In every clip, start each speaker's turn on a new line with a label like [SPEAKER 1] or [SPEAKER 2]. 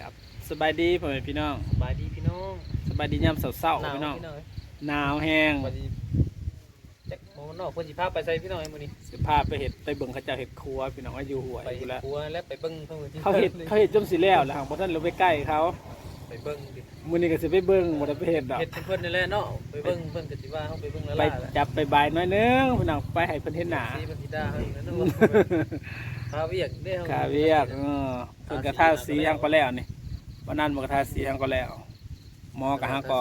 [SPEAKER 1] กับสบายดีพ่อแม่พี่น้อง
[SPEAKER 2] สบายดีพี่น้อง
[SPEAKER 1] สบายดียามเศร้าๆพี่น้อง
[SPEAKER 2] พี่น้อง
[SPEAKER 1] หนาวแห้ง
[SPEAKER 2] สวัสดีจากโมนอกเพิ่นสิพาไปใส่พี่น้องไอ้มื้อนี้
[SPEAKER 1] สิพาไปเห็ดไปเบิ่งเขาเจ้าเห็ดครัวพี่น้องว่าอยู่หัวย
[SPEAKER 2] ไป
[SPEAKER 1] อยู่แล้ว
[SPEAKER 2] ครัวและไปเบิ่งเพิ่นที่
[SPEAKER 1] เขาเห็ดเขาเห็ดจนสิแล้วแล้วหางบ่ทันเราไปใกล้เขา
[SPEAKER 2] ไป เบิ่งดิ
[SPEAKER 1] มื้อนี้ก็สิไปเบิ่งบ่ได้ไปเห็ดดอก
[SPEAKER 2] เฮ็ดเพิ่นนี่แหละเนาะไปเบิ่งเพิ่นก็สิว่าเฮาไปเบิ่งแล้ว
[SPEAKER 1] ไป
[SPEAKER 2] ล่ะแหละ
[SPEAKER 1] จับไปบายน้อยนึงพี่น้องไปให้เพิ่นเห็นหน้า
[SPEAKER 2] สิเพิ่นสิด่าเฮาอีกแล้วเนาะคาเวียกเด้อ
[SPEAKER 1] ขาเวียกเออเพิ่นก็ทาสีหยังก็แล้วนี่วันนั้นบ่ก็ทาสีหยังก็แล้ว หมอก็หาก็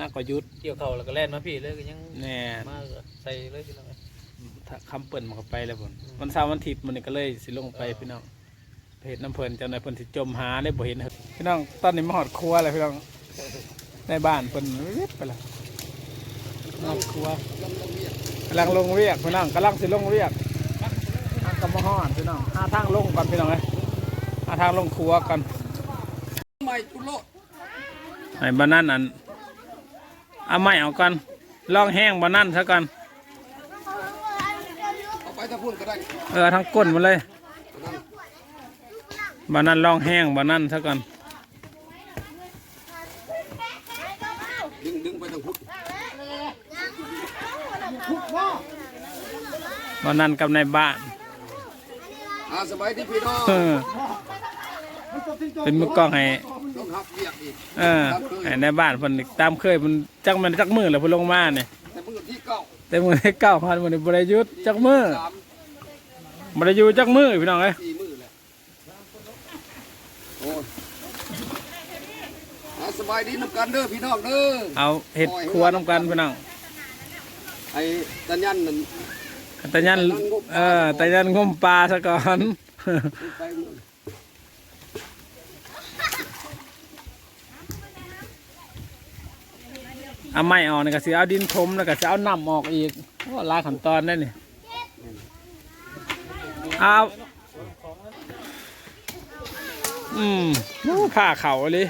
[SPEAKER 1] หาก็หยุด
[SPEAKER 2] เกี่ยวเข้าแล้วก็แล่นมาพี่เลยก็ยัง
[SPEAKER 1] แน่
[SPEAKER 2] มาก็ใส่เลยพี่น้อง
[SPEAKER 1] ถ้าคำเปิ่นมันก็ไปแล้วพุ่นวันเสาร์วันอาทิตย์มันนี่ก็เลยสิลงไปพี่น้องไป เห็ดน้ำเพลินเจ้านเพิ่นสิจมหาได้บ่เห็นพี่น้องตอนนี้มาหอดครัวเลยพี่น้องในบ้านเพิ่นวิบไปแล้วนอกครัวกำลังลงเรียกพี่น้องกำลังสิลงเรียกทางกำมะฮอดพี่น้องหาทางลงก่อนพี่น้องเลยหาทางลงครัวก่อน
[SPEAKER 3] ไม่จุโล
[SPEAKER 1] ไอ้บ้านนั่นอันเอาไม้เอาก่อนลองแห้งบ้านนั่นซะก่อน
[SPEAKER 3] เอาไปถ้าพูดก็ได้
[SPEAKER 1] เออทั้งก้นหมาเลย บ้านนั่นลองแห้งบ้านนั่นซะก่อน
[SPEAKER 3] ดึงดึงไปทางพุทธ
[SPEAKER 1] บ้านนั่นกับในบ้าน
[SPEAKER 3] อาสบายดีพี่น้อง
[SPEAKER 1] เออเป็นมือกล้องให้
[SPEAKER 3] ต้องหักเบียกอีก
[SPEAKER 1] เออให้ในบ้านเพิ่นนี่ตามเคยเพิ่นจักมันจักมือแล้วเพิ่นลงมาเนี่ย
[SPEAKER 3] แต่มือที่เก้า
[SPEAKER 1] แต่มือที่เก้าพันมือนี่บ่ได้หยุดจักมือ
[SPEAKER 3] สาม
[SPEAKER 1] บ่ได้อยู่จักมือพี่น้องเอ้ย
[SPEAKER 3] สี่มือแหละโอ้ยอาสบายดีน้ำกันเด้อพี่น้องเด้อ
[SPEAKER 1] เอาเห็ดครัวน้ำกันพี่น้อง
[SPEAKER 3] ไอ้ตันยันนั่น
[SPEAKER 1] แต่ยันเออแต่ยันงมปลาซะก่อน
[SPEAKER 3] ไปมือ
[SPEAKER 1] เอาไม้ออกนี่ก็สิเอาดินถมแล้วก็สิเอาน้ำออกอีกโอ้หลายขั้นตอนได้นี่เอาอืมโอ้ผ้าเขาเลย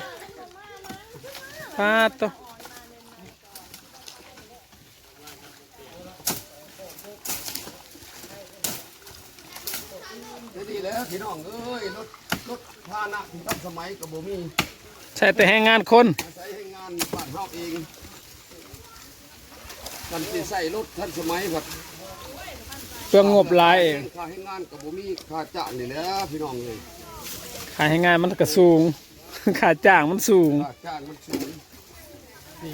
[SPEAKER 1] ผ้าตัว
[SPEAKER 3] ดีแล้วพี่น้องเอ้ยรถรถพาหนะที่ทันสมัยกับบ่มี
[SPEAKER 1] ใช่แต่แรงงานคน
[SPEAKER 3] อาศัยให้งานบ้านเฮาเองกันสิใส่รถทันสมัยแบบ
[SPEAKER 1] เพื่องบหลายเอง
[SPEAKER 3] ค่าให้งานกับบ่มีค่าจ้างนี่แหละพี่น้องเลย
[SPEAKER 1] ขายให้งานมันก็สูง ค่าจ้างมันสูง
[SPEAKER 3] ค่าจ้างมันสูง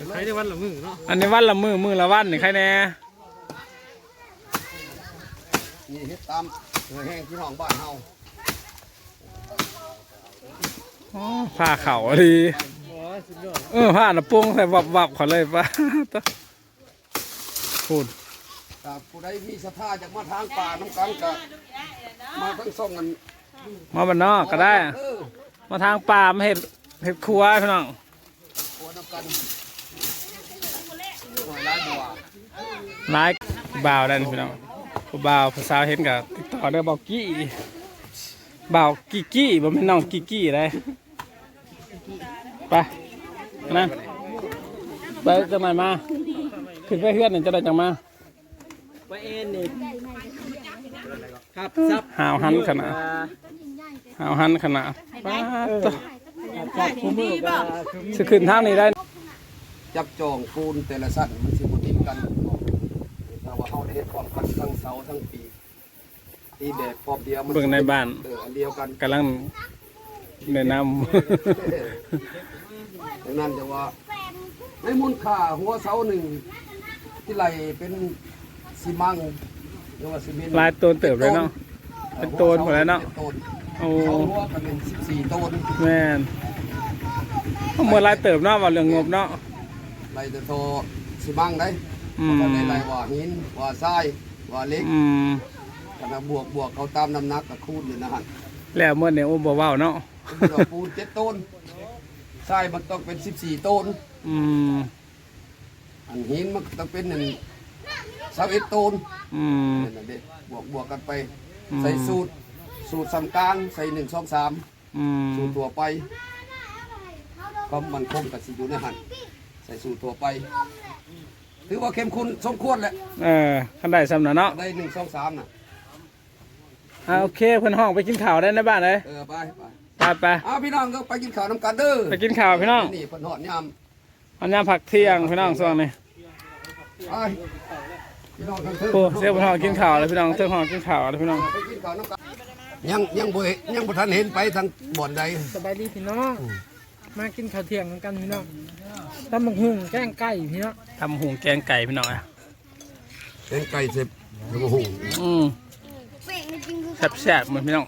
[SPEAKER 2] ใช้ได้วันละมื้อเนาะ
[SPEAKER 1] อันนี้วันละมือมือละวันนี่ใครแน่
[SPEAKER 3] นี่เฮ็ดตามเหือแห้งพี่น้องบ้านเฮา
[SPEAKER 1] อ๋อผ้าเขาดี
[SPEAKER 2] โอ้ยสุดยอด
[SPEAKER 1] เออผ้าหน้าปุ้งใส่วับวับๆเขาเลยป้าพูด
[SPEAKER 3] ถ้าผู้ใดมีศรัทธาจากมาทางป่าน้ำกันก็มาทั้งส่งกัน
[SPEAKER 1] มาบ้านนอกก็ได้
[SPEAKER 3] เออ
[SPEAKER 1] มาทางป่ามาเห็ดเห็ดครัวพี่น้อง
[SPEAKER 3] หัวน้ำกันหน่อยร้ายบัว
[SPEAKER 1] นายบ่าวได้พี่น้องผู้บ่าวผู้สาวเห็นกับติดต่อได้บอกกี้บ่าวกี้กี้บ่แม่นน้องกี้กี้ได้ไปนั่นไปจังไหนมาขึ้นไปเฮือนนี่จะได้จังมา
[SPEAKER 2] ไปเอ็นนี่ครับซับ
[SPEAKER 1] หาวหันขนาด หาวหันขนาดป้าดตัว
[SPEAKER 2] ซับคู่มือก็
[SPEAKER 1] สิขึ้นทางนี้ได้
[SPEAKER 3] จับจองปูนแต่ละสั้นมันสิบ่ติดกันถ้าว่าเฮาได้เฮ็ดพร้อมกันทั้งเสาทั้งปีตีแบบพร้อมเดียวมัน
[SPEAKER 1] เบิ่งในบ้าน
[SPEAKER 3] เอออันเดียวกัน
[SPEAKER 1] กำลังแนะน
[SPEAKER 3] ดังนั้นจะว่าในมูลค่าหัวเสาหนึ่งที่ไหลเป็นซีมังหรือว่าซีเมนต์ำ
[SPEAKER 1] ลายตัวเติบเลยเนาะ เป็นโตนหมดแล้วเนาะ
[SPEAKER 3] ป็โตน
[SPEAKER 1] โอ้
[SPEAKER 3] เขาหัวก็เป็นสิบสี่โตน
[SPEAKER 1] แม่นเมื่อลายเติบเนาะว่าเรื่องงบเนาะ
[SPEAKER 3] ไหลจะโตซีมังได้
[SPEAKER 1] อืม
[SPEAKER 3] ก็ได้ไหลว่าหินว่าทรายว่าเหล็ก
[SPEAKER 1] อืม
[SPEAKER 3] ขณะบวกบวกเขาตามน้ำหนักกับคูณอยู่นะฮะ
[SPEAKER 1] แล้วเมื่อเนี่ยโอ้บ่เว้าเนาะ
[SPEAKER 3] สมมุติว่าปูนเจ็ดโตนทรายมันต้องเป็นสิบสี่โตน
[SPEAKER 1] อืม
[SPEAKER 3] อันหินมันต้องเป็นหนึ่งสามเอ็ดโตน
[SPEAKER 1] อืม
[SPEAKER 3] นั่นเด็บวกบวกกันไป
[SPEAKER 1] อืม
[SPEAKER 3] ใส่สูตร สูตรสำกลางใส่หนึ่งสองสาม
[SPEAKER 1] อืม
[SPEAKER 3] สูตรตัวไปความมันคงกับสิอยู่ในหันใส่สูตรตัวไป ถือว่าเข้มข้นสมควรแหละ
[SPEAKER 1] เออคันได้สำนะเนาะ
[SPEAKER 3] ได้หนึ่งสองสามน่ะ
[SPEAKER 1] อ่าโอเคเพิ่นห้องไปกินข้าวได้ในบ้านเลย
[SPEAKER 3] เออไปไป
[SPEAKER 1] ไปไปไป
[SPEAKER 3] เอาพี่น้องก็ไปกินข้าวน้ำกันเด้อ
[SPEAKER 1] ไปกินข้าวพี่น้อง
[SPEAKER 3] นี่เพิ่นหอดยาม
[SPEAKER 1] อันนี้ผักเที่ยงพี่น้องส่วนนี้
[SPEAKER 3] ไปพี่น้องทั้งเทิง
[SPEAKER 1] โอ้เสียพี่น้องกินข้าวแล้วพี่น้องเสื้อหอกินข้าวแล้วพี่น้อง
[SPEAKER 3] ไปกินข้าวน้ำกัน ยังยังบ่เห็นยังบ่ทันเห็นไปทางบ่อนใด
[SPEAKER 4] สบายดีพี่น้องมากินข้าวเที่ยงกันพี่น้องตำบักหุ่งแกงไก่พี่น้อง
[SPEAKER 1] ทำหุงแกงไก่พี่น้องอะ
[SPEAKER 3] เป็นไก่เสร็จแล้วก็หุง
[SPEAKER 1] อืมแซ่บๆเหมือนพี่น้อง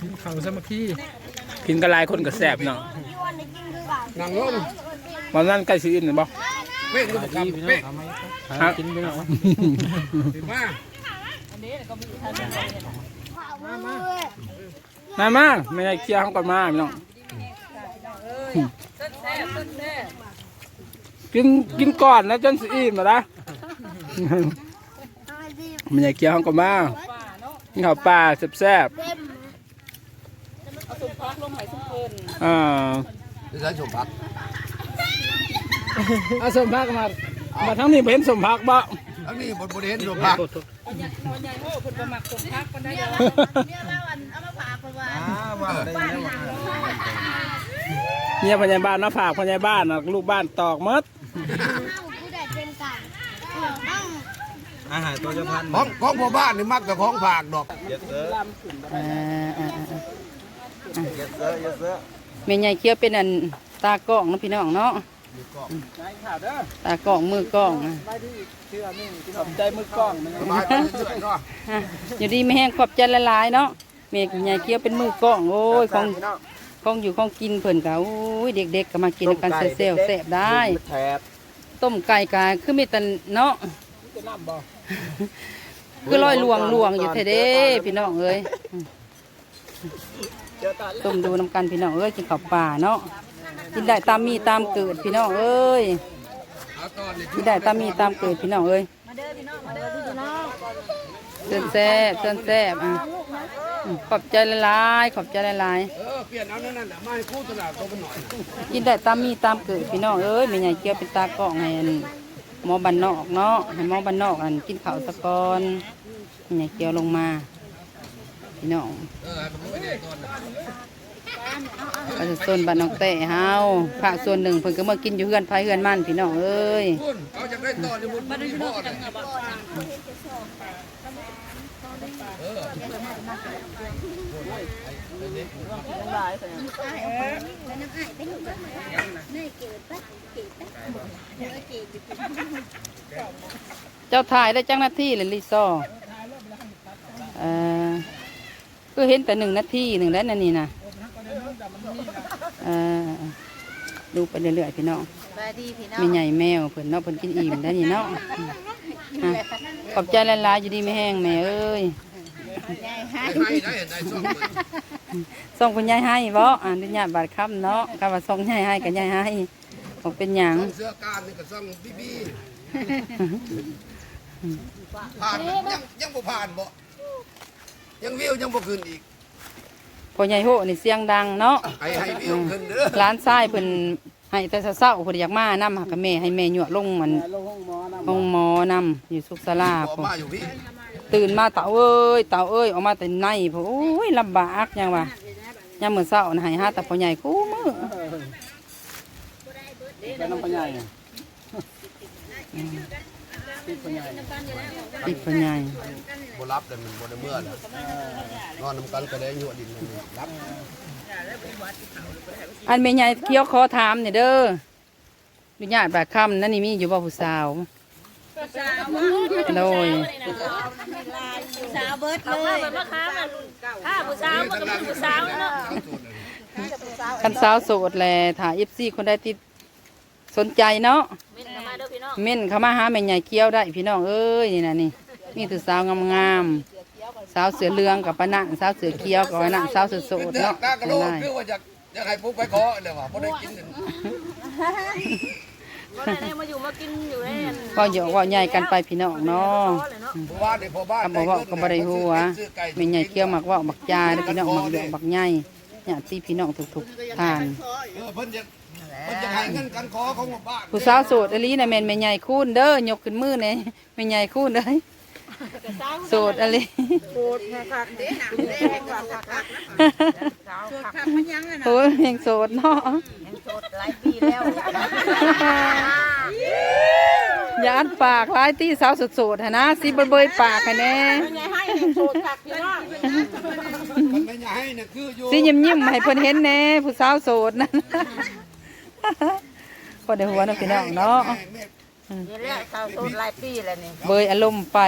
[SPEAKER 4] กินข้าวสามัคคี
[SPEAKER 1] กินกันหลายคนก็แซ่บพี่น้อง
[SPEAKER 3] นั่งลง
[SPEAKER 1] วันนั้นไก่ซีอินหรือเปล่า
[SPEAKER 3] เป๊กลูกกำเป๊ก
[SPEAKER 1] ฮะ
[SPEAKER 4] กินพี่น้อง
[SPEAKER 3] ถึงมา
[SPEAKER 1] มามาไม่ได้เคลียร์ห้องก่อนมาพี่น้องกินกินก่อนนะจนสิอิ่มมาละไม่ได้เคลียร์ห้องก่อนมากินข้าวปลาแซ่บๆอ่า
[SPEAKER 3] จะใช้สมผัก
[SPEAKER 1] อาสมพักมามาทั้งนี้เห็นสมพักบ่
[SPEAKER 3] อันนี้บ่บ่ได้เห็นสมผัก
[SPEAKER 1] เนี่ยพยาบาลนะฝากพยาบาลนะลูกบ้านตอกหมด
[SPEAKER 2] อาหารตัวจะพัน
[SPEAKER 3] ของของพ่อบ้านนี่มักแต่ของฝากดอก
[SPEAKER 5] แม่ใหญ่เคี้ยวเป็นอันตากล้องเนาะพี่น้องเนาะ ตากล้องมือกล้องอะ
[SPEAKER 1] ขอบใจมือกล้องนะ
[SPEAKER 3] สบายไปเรื่อยๆเนาะ
[SPEAKER 5] ฮะอยู่ดีไม่แห้งขอบใจละลายๆเนาะแม่ใหญ่เคี้ยวเป็นมือกล้องโอ้ยของของอยู่ของกินเพิ่นกะโอ้ยเด็กๆก็มากินกันเซลล์แซ่บได้
[SPEAKER 2] แถบ
[SPEAKER 5] ต้มไก่กะคือมีแต่เนาะคือลอยลวงลวงอยู่แท้เด้พี่น้องเอ้ยต้มดูน้ำกันพี่น้องเอ้ยกินข้าวป่าเนาะ กินได้ตามมีตามเกิดพี่น้องเอ้ยกินได้ตามมีตามเกิดพี่น้องเอ้ยเส้นแซ่บเส้นแซ่บอะขอบใจละลายๆขอบใจละลาย
[SPEAKER 3] เออเปลี่ยนเอานั่นน่ะมาให้คู่ตลาดตัวมันหน่อย
[SPEAKER 5] ๆกินได้ตามมีตามเกิดพี่น้องเอ้ยแม่ใหญ่เกี่ยวเป็นตากล้องให้อันหมอบันนอกเนาะให้หมอบันนอกอันกินข้าวสะกอนแม่ใหญ่เกี่ยวลงมาพี่น้อง
[SPEAKER 3] ก่อนนะ
[SPEAKER 5] ประชาชนบ้านน้องแต่เฮาภาคส่วนหนึ่งเพิ่นก็มากินอยู่เฮือนไผเฮือนมันพี่น้องเอ้ย
[SPEAKER 3] คุณเอาจากได้ตอนนี้มุดมันพ่อเลย
[SPEAKER 5] เจ้าถ่ายได้จังนาทีเลยลิซอเออก็เห็นแต่หนึ่งนาทีหนึ่งแล้วนั่นนี่นะ อ่อดูไปเรื่อยๆพี่น้องมีใหญ่แมวเพิ่นเนาะเพิ่นกินอิ่มได้วนี่เนาะอะขอบใจละลายๆอยู่ดีไม่แห้งแม่เอ้ย
[SPEAKER 3] ให้ได้เห็นได้ช่องมัน
[SPEAKER 5] ส่งคุณยายให้บ่อ่านญาติบาดคำเนาะคำว่าส่งยายให้กับยายให้บอกเป็นหยัง
[SPEAKER 3] ช่องเสื้อการนี่ก็ช่องบีบีผ่านยังยังบ่ผ่านบ่ยังวิวยังบ่ขึ้นอีก
[SPEAKER 5] พอใหญ่โหนี่เสียงดังเนาะ
[SPEAKER 3] ให้ให้วิวขึ้นเด้อ
[SPEAKER 5] ร้านทรายเพิ่นให้แต่เช้าๆเพิ่นอยากมานำหากับแม่ให้แม่ยั่วลงมัน
[SPEAKER 1] ลงห้องหมอน
[SPEAKER 5] ห้องหมอนำอยู่สุขศาลา
[SPEAKER 3] ออก
[SPEAKER 5] พุ่น
[SPEAKER 3] มาอยู่พี่
[SPEAKER 5] ตื่นมาเต่าเอ้ยเต่าเอ้ยออกมาแต่ในพุ่นโอ้ยลำบากยังว่ายามมื้อเช้าน่ะให้หาแต่พ่อใหญ่คู่มื้อ
[SPEAKER 1] ไปน้ำปลาใหญ่ ติดปลาใหญ่
[SPEAKER 5] ติดพ่อใหญ่
[SPEAKER 3] บ่รับเลยมันบ่ได้เมื่อนะนอนนำกันก็ได้ยั่วดินนั่นนี่รับ
[SPEAKER 5] อันแม่ใหญ่เคี้ยวขอถามนี่เด้อมีญาติบาดคำนั่นนี่มีอยู่บ่ผู้สาวโดย
[SPEAKER 6] สาวเบิร์ดเลยมาค้ามันถ้าผู้สาวมันก็เป็นผู้สาวเนาะ
[SPEAKER 5] คันสาวโสดแลถ้า FC คนใดที่สนใจเนาะ
[SPEAKER 6] เม่นกันมาเด้อพี่น้อง
[SPEAKER 5] เม่นเข้ามาหาแม่ใหญ่เกี้ยวได้พี่น้องเอ้ยนี่นะนี่นี่คือสาวงามๆสาวเสือเหลืองกับปะนังสาวเสือเกี้ยวกับปะนังสาวเสือโสด
[SPEAKER 3] เด้อ
[SPEAKER 5] เนาะ
[SPEAKER 3] กากะโล
[SPEAKER 5] ได้
[SPEAKER 3] คือว่าอยากอยากให้ปุ๊กไปขอเลยว่าบ่ได้กินนั่น
[SPEAKER 6] วันไหนมาอยู่มากินอยู่ในอัน
[SPEAKER 5] ก็เหยอะว่าใหญ่กันไปพี่น้องเนาะ
[SPEAKER 6] พ่อเลยเนาะ
[SPEAKER 3] เพราะว่านี่พ่อบ้าน
[SPEAKER 5] ก็บอกว่าก็บ่ได้ฮู้ว่าแม่ใหญ่เกี้ยวมักเว่ามักจาเด้อพี่น้องมักเหยอะมักใหญ่ญาติพี่น้องทุกๆท่าน
[SPEAKER 3] เออเพิ่นจะ เพิ่นจะให้เงินกันขอของหมู่บ้าน
[SPEAKER 5] ผู้สาวโสดอหลีน่ะแม่นแม่ใหญ่คูณเด้อยกขึ้นมือเลยแม่ใหญ่คูณเด้ยโสดอะไรโอ้ยยังโสดเนาะ
[SPEAKER 6] โสดหลายปีแล้ว
[SPEAKER 5] อย่าอัดปากร้ายตี้สาวโสดๆหนนะสิเบยๆปากให้แน่
[SPEAKER 6] ไงให้โสดคักอยู่เนาะ
[SPEAKER 3] มันไม่อยากให้น่ะคืออยู่
[SPEAKER 5] สิยิ้มยิ้มๆให้เพิ่นเห็นแน่ผู้สาวโสดนั่น ก็ได้หัวเนาะพี่น้องเนาะ
[SPEAKER 6] นี่แหละสาวโสดหลายปีแล้วนี่
[SPEAKER 5] เบยอารมณ์ไป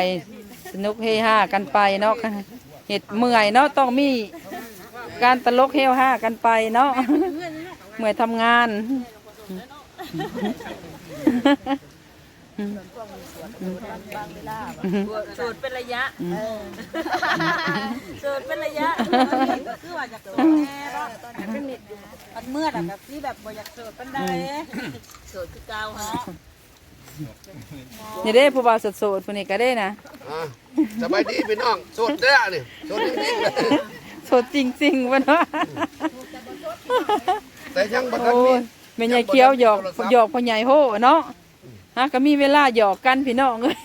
[SPEAKER 5] สนุกเฮฮากันไปเนาะเห็ดเมื่อยเนาะต้องมีการตลกเฮฮากันไปเนาะเมื่อยทำงาน
[SPEAKER 6] โสดเป็นระยะโสดเป็นระยะคือว่าอยากโสดแน่เนาะตอนนี้เป็นนิดมันเมื่อน่ะแบบที่แบบบ่อยากโสดปานใดโสดคือเก่าฮะ
[SPEAKER 5] นี่เด้ผู้บ่าวโสดๆผู้นี้ก็ได้นะ
[SPEAKER 3] อะสบายดีพี่น้องสดแล้วนี่สดจริงๆเลย
[SPEAKER 5] โสดจริงๆวะเนาะ
[SPEAKER 3] แต่ยังบ่ทัน
[SPEAKER 5] โอ้
[SPEAKER 3] มี
[SPEAKER 5] ยแม่ใหญ่เคี้ยวหยอกหยอกพ่อใหญ่โหเนาะ ฮะก็มีเวลาหยอกกันพี่น้องเอ้ย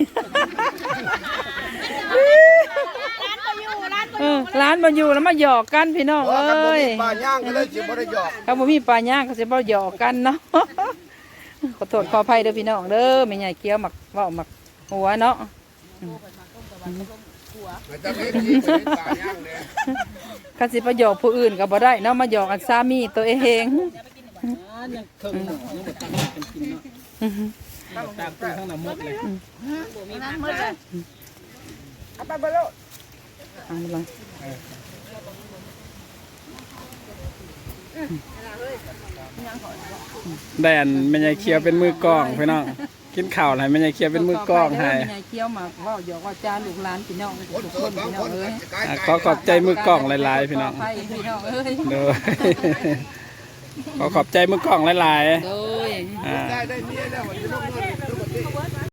[SPEAKER 5] เออร้านมาอยู่แล้วมาหยอกกันพี่น้อง
[SPEAKER 3] เพราะ
[SPEAKER 5] เอ
[SPEAKER 3] กันบ่้
[SPEAKER 5] ย
[SPEAKER 3] มีปลาย่างก็เลยสิบ่ได้หยอก
[SPEAKER 5] เขาบ่มีปลาย่างเขาสิบ่หยอกกันเนาะขอโทษขออภัยเด้อพี่น้องเด้อแม่ใหญ่เคี้ยวหมักเว้าหมักหัวเนาะ
[SPEAKER 3] ไม่ต้องเฮ็ดที่ก็เฮ็ดปลาย่างเลย
[SPEAKER 5] คันสิไปหยอกผู้อื่นก็บ่ได้เนาะมาหยอกอันสามีตัวเอง
[SPEAKER 1] ยังเคิงหมอยังบ่ตั้งกันกินเนาะตากตื้อข้างหน้าหมดเลย
[SPEAKER 6] นั่นหมดเลย
[SPEAKER 5] เอาล่ะ
[SPEAKER 1] ได้อันแม่ใหญ่เคียวเป็นมือกลองพี่น้องกินข้าวให้แม่ใหญ่เคียวเป็นมือกลองให้
[SPEAKER 5] แม่ใหญ่เคี้ยวหมักเว้าหยอกว่าจาลูกหลานพี่น้องทุกคนพี่น้องเอ้ย
[SPEAKER 1] อะขอขอบใจมือกลองหลายๆพี่น้อง
[SPEAKER 5] ขออภัยพี่น้องเอ้ย
[SPEAKER 1] เด้อ ขอขอบใจมือกลองหลาย
[SPEAKER 5] โดย
[SPEAKER 1] ๆอ่า
[SPEAKER 3] ได้ได้เมียแล้ววันนี้ลูกเงินลูกกะทิ